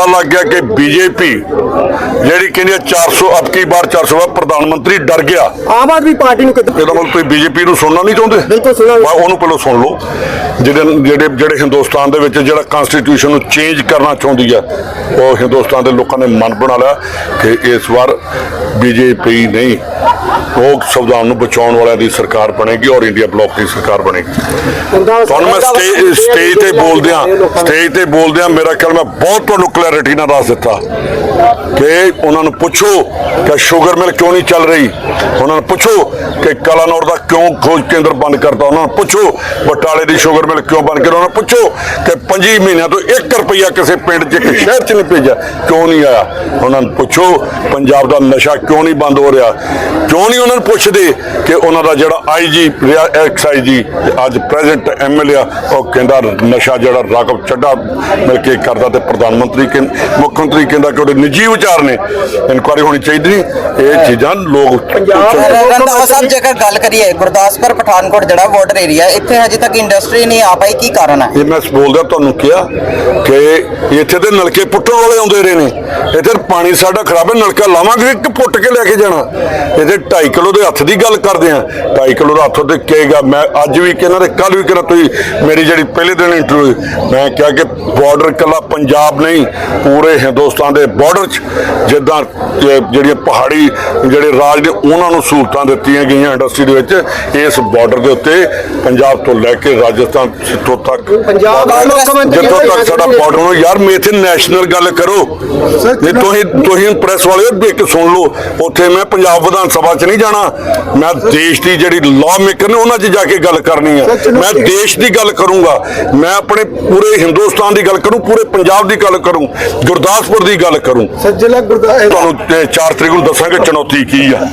ਪਤਾ ਲੱਗ ਗਿਆ ਕਿ ਬੀਜੇਪੀ ਜਿਹੜੀ ਕਹਿੰਦੀ ਹੈ 400 ਅਬ ਕੀ ਬਾਰ 400 ਵਾਰ ਪ੍ਰਧਾਨ ਮੰਤਰੀ ਡਰ ਗਿਆ। ਆਮ ਆਦਮੀ ਪਾਰਟੀ ਨੂੰ ਕਿੱਦਾਂ ਇਹਦਾ ਮਤਲਬ ਤੁਸੀਂ ਬੀਜੇਪੀ ਨੂੰ ਸੁਣਨਾ ਨਹੀਂ ਚਾਹੁੰਦੇ? ਬਿਲਕੁਲ ਸੁਣਾਂਗੇ। ਬਾ ਉਹਨੂੰ ਪਹਿਲਾਂ ਸੁਣ ਲਓ। ਜਿਹੜੇ ਜਿਹੜੇ ਜਿਹੜੇ ਹਿੰਦੁਸਤਾਨ ਦੇ ਵਿੱਚ ਜਿਹੜਾ ਕਨਸਟੀਟਿਊਸ਼ਨ ਨੂੰ ਚੇਂਜ ਕਰਨਾ ਚਾਹੁੰਦੀ ਹੈ ਉਹ ਹਿੰਦੁਸਤਾਨ ਦੇ ਲੋਕਾਂ ਨੇ ਮਨ ਬਣਾ ਲਿਆ ਕਿ ਇਸ ਵਾਰ ਬੀਜੇਪੀ ਨਹੀਂ ਲੋਕ ਸੰਵਿਧਾਨ ਨੂੰ ਬਚਾਉਣ ਵਾਲਿਆਂ ਦੀ ਸਰਕਾਰ ਬਣੇਗੀ ਔਰ ਇੰਡੀਆ ਬਲੌਕ ਦੀ ਸਰਕਾਰ ਬਣੇਗੀ। ਤੁਹਾਨੂੰ ਮੈਂ ਸਟੇਜ ਸਟੇਜ ਤੇ ਬੋਲਦਿਆਂ ਸਟੇਜ ਤੇ ਬੋਲਦਿਆਂ ਮੇਰਾ ਖਿਆਲ ਮੈਂ ਬਹੁਤ ਤੁਹਾਨੂੰ ਕਲੈਰਿਟੀ ਨਾਲ ਦੱਸ ਦਿੱਤਾ ਕਿ ਉਹਨਾਂ ਨੂੰ ਪੁੱਛੋ ਕਿ ਸ਼ੂਗਰ ਮਿਲ ਕਿਉਂ ਨਹੀਂ ਚੱਲ ਰਹੀ? ਉਹਨਾਂ ਨੂੰ ਪੁੱਛੋ ਕਿ ਕਲਾਨੌਰ ਦਾ ਕਿਉਂ ਖੋਜ ਕੇਂਦਰ ਬੰਦ ਕਰਤਾ? ਉਹਨਾਂ ਨੂੰ ਪੁੱਛੋ ਬਟਾਲੇ ਦੀ ਸ਼ੂਗਰ ਮਿਲ ਕਿਉਂ ਬੰਦ ਕਰ ਉਹਨਾਂ ਨੂੰ ਪੁੱਛੋ ਕਿ 5 ਮਹੀਨਿਆਂ ਤੋਂ 1 ਰੁਪਈਆ ਕਿਸੇ ਪਿੰਡ 'ਚ ਇੱਕ ਸ਼ਹਿਰ 'ਚ ਨਹੀਂ ਭੇਜਿਆ। ਕਿਉਂ ਨਹੀਂ ਆਇਆ? ਉਹਨਾਂ ਨੂੰ ਪੁੱਛੋ ਪੰਜਾਬ ਦਾ ਨਸ਼ਾ ਕਿਉਂ ਨਹੀਂ ਬੰਦ ਹੋ ਰਿਹਾ? ਕਿਉਂ ਨਹੀਂ ਉਹਨਾਂ ਨੂੰ ਪੁੱਛਦੇ ਕਿ ਉਹਨਾਂ ਦਾ ਜਿਹੜਾ ਆਈਜੀ ਰਿਹਾ ਐਕਸ ਆਈਜੀ ਅੱਜ ਪ੍ਰੈਜ਼ੈਂਟ ਐਮਐਲਏ ਆ ਉਹ ਕਹਿੰਦਾ ਨਸ਼ਾ ਜਿਹੜਾ ਰਾਘਵ ਚੱਡਾ ਮਿਲ ਕੇ ਕਰਦਾ ਤੇ ਪ੍ਰਧਾਨ ਮੰਤਰੀ ਮੁੱਖ ਮੰਤਰੀ ਕਹਿੰਦਾ ਕਿ ਉਹਦੇ ਨਿੱਜੀ ਵਿਚਾਰ ਨੇ ਇਨਕੁਆਰੀ ਹੋਣੀ ਚਾਹੀਦੀ ਨਹੀਂ ਇਹ ਚੀਜ਼ਾਂ ਲੋਕ ਰੰਧਾਵਾ ਸਾਹਿਬ ਜੇਕਰ ਗੱਲ ਕਰੀਏ ਗੁਰਦਾਸਪੁਰ ਪਠਾਨਕੋਟ ਜਿਹੜਾ ਬਾਰਡਰ ਏਰੀਆ ਇੱਥੇ ਹਜੇ ਤੱਕ ਇੰਡਸਟਰੀ ਨਹੀਂ ਆ ਪਾਈ ਕੀ ਕਾਰਨ ਹੈ ਇਹ ਮੈਂ ਬੋਲਦਾ ਤੁਹਾਨੂੰ ਕਿਹਾ ਕਿ ਇੱਥੇ ਤੇ ਨਲਕੇ ਪੁੱਟਣ ਵਾਲੇ ਆਉਂਦੇ ਰਹੇ ਨੇ। ਇੱਥੇ ਪਾਣੀ ਸਾਡਾ ਖਰਾਬ ਹੈ ਨਲਕਾ ਲਾਵਾਂਗੇ ਕਿ ਪੁੱਟ ਕੇ ਲੈ ਕੇ ਜਾਣਾ? ਇਹਦੇ 2.5 ਕਿਲੋ ਦੇ ਹੱਥ ਦੀ ਗੱਲ ਕਰਦੇ ਆ। 2.5 ਕਿਲੋ ਦਾ ਹੱਥ ਤੇ ਕਹੇਗਾ ਮੈਂ ਅੱਜ ਵੀ ਕਹਿੰਦਾ ਤੇ ਕੱਲ ਵੀ ਕਹਿੰਦਾ ਤੁਸੀਂ ਮੇਰੀ ਜਿਹੜੀ ਪਹਿਲੇ ਦਿਨ ਇੰਟਰਵਿਊ ਮੈਂ ਕਿਹਾ ਕਿ ਬਾਰਡਰ ਕੱਲਾ ਪੰਜਾਬ ਨਹੀਂ ਪੂਰੇ ਹਿੰਦੁਸਤਾਨ ਦੇ ਬਾਰਡਰ 'ਚ ਜਿੱਦਾਂ ਜਿਹੜੀਆਂ ਪਹਾੜੀ ਜਿਹੜੇ ਰਾਜ ਨੇ ਉਹਨਾਂ ਨੂੰ ਸਹੂਲਤਾਂ ਦਿੱਤੀਆਂ ਗਈਆਂ ਇੰਡਸਟਰੀ ਦੇ ਵਿੱਚ ਇਸ ਬਾਰਡਰ ਦੇ ਉੱਤੇ ਪੰਜਾਬ ਤੋਂ ਲੈ ਕੇ ਰਾਜਸਥਾਨ ਜਿੱਥੋਂ ਤੱਕ ਪੰਜਾਬ ਦਾ ਮੁੱਖ ਮੰਤਰੀ ਜਿੱਥੋਂ ਤੱਕ ਸਾਡਾ। ਬਾਰਡਰ ਨੂੰ ਯਾਰ ਮੈਂ ਇੱਥੇ ਨੈਸ਼ਨਲ ਗੱਲ ਕਰੋ। ਜੇ ਤੁਸੀਂ ਤੁਸੀਂ ਪ੍ਰੈਸ ਵਾਲਿਓ ਵੀ ਇੱਕ ਸੁਣ ਲਓ ਉੱਥੇ ਮੈਂ ਪੰਜਾਬ ਵਿਧਾਨ ਸਭਾ 'ਚ ਨਹੀਂ ਜਾਣਾ। ਮੈਂ ਦੇਸ਼ ਦੀ ਜਿਹੜੀ ਲਾਅ ਮੇਕਰ ਨੇ ਉਹਨਾਂ 'ਚ ਜਾ ਕੇ ਗੱਲ ਕਰਨੀ ਆ। ਮੈਂ ਦੇਸ਼ ਦੀ ਗੱਲ ਕਰੂੰਗਾ। ਮੈਂ ਆਪਣੇ ਪੂਰੇ ਹਿੰਦੁਸਤਾਨ ਦੀ ਗੱਲ ਕਰੂੰ ਪੂਰੇ ਪੰਜਾਬ ਦੀ ਗੱਲ ਕਰੂੰ। ਗੁਰਦਾਸਪੁਰ ਦੀ ਗੱਲ ਕਰੂੰ। ਸੱਜਲਾ ਗੁਰਦਾ ਤੁਹਾਨੂੰ 4 ਤਰੀਕ ਨੂੰ ਦੱਸਾਂਗੇ ਚੁਣੌਤੀ ਕੀ ਆ।